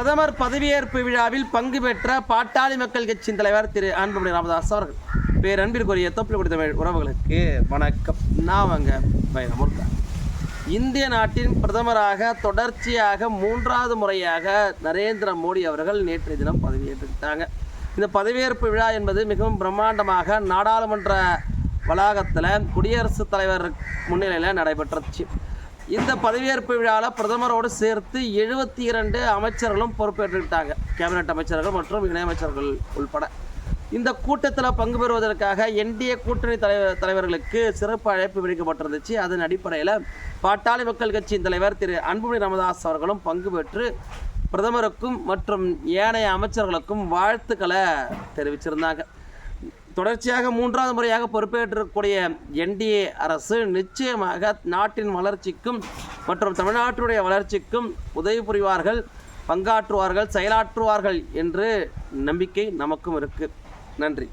பிரதமர் பதவியேற்பு விழாவில் பங்கு பெற்ற பாட்டாளி மக்கள் கட்சியின் தலைவர் திரு அன்புமணி ராமதாஸ் அவர்கள். பேரன்பிற்குரிய தொப்பில் கொடுத்த உறவுகளுக்கு வணக்கம். நான் வாங்க பயணமுருக்கா இந்திய நாட்டின் பிரதமராக தொடர்ச்சியாக மூன்றாவது முறையாக நரேந்திர மோடி அவர்கள் நேற்றைய தினம் பதவியேற்றுக்கிட்டாங்க இந்த பதவியேற்பு விழா என்பது மிகவும் பிரம்மாண்டமாக நாடாளுமன்ற வளாகத்தில் குடியரசுத் தலைவர் முன்னிலையில் நடைபெற்றுச்சு இந்த பதவியேற்பு விழாவில் பிரதமரோடு சேர்த்து எழுபத்தி இரண்டு அமைச்சர்களும் பொறுப்பேற்றுக்கிட்டாங்க கேபினட் அமைச்சர்கள் மற்றும் இணையமைச்சர்கள் உள்பட. இந்த கூட்டத்தில் பங்கு பெறுவதற்காக என்டிஏ கூட்டணி தலைவர் தலைவர்களுக்கு சிறப்பு அழைப்பு விடுக்கப்பட்டிருந்துச்சு. அதன் அடிப்படையில் பாட்டாளி மக்கள் கட்சியின் தலைவர் திரு அன்புமணி ராமதாஸ் அவர்களும் பங்கு பெற்று பிரதமருக்கும் மற்றும் ஏனைய அமைச்சர்களுக்கும் வாழ்த்துக்களை தெரிவிச்சிருந்தாங்க. தொடர்ச்சியாக மூன்றாவது முறையாக பொறுப்பேற்றக்கூடிய என்டிஏ அரசு நிச்சயமாக நாட்டின் வளர்ச்சிக்கும் மற்றும் தமிழ்நாட்டினுடைய வளர்ச்சிக்கும் உதவி புரிவார்கள் பங்காற்றுவார்கள் செயலாற்றுவார்கள் என்று நம்பிக்கை நமக்கும் இருக்குது நன்றி.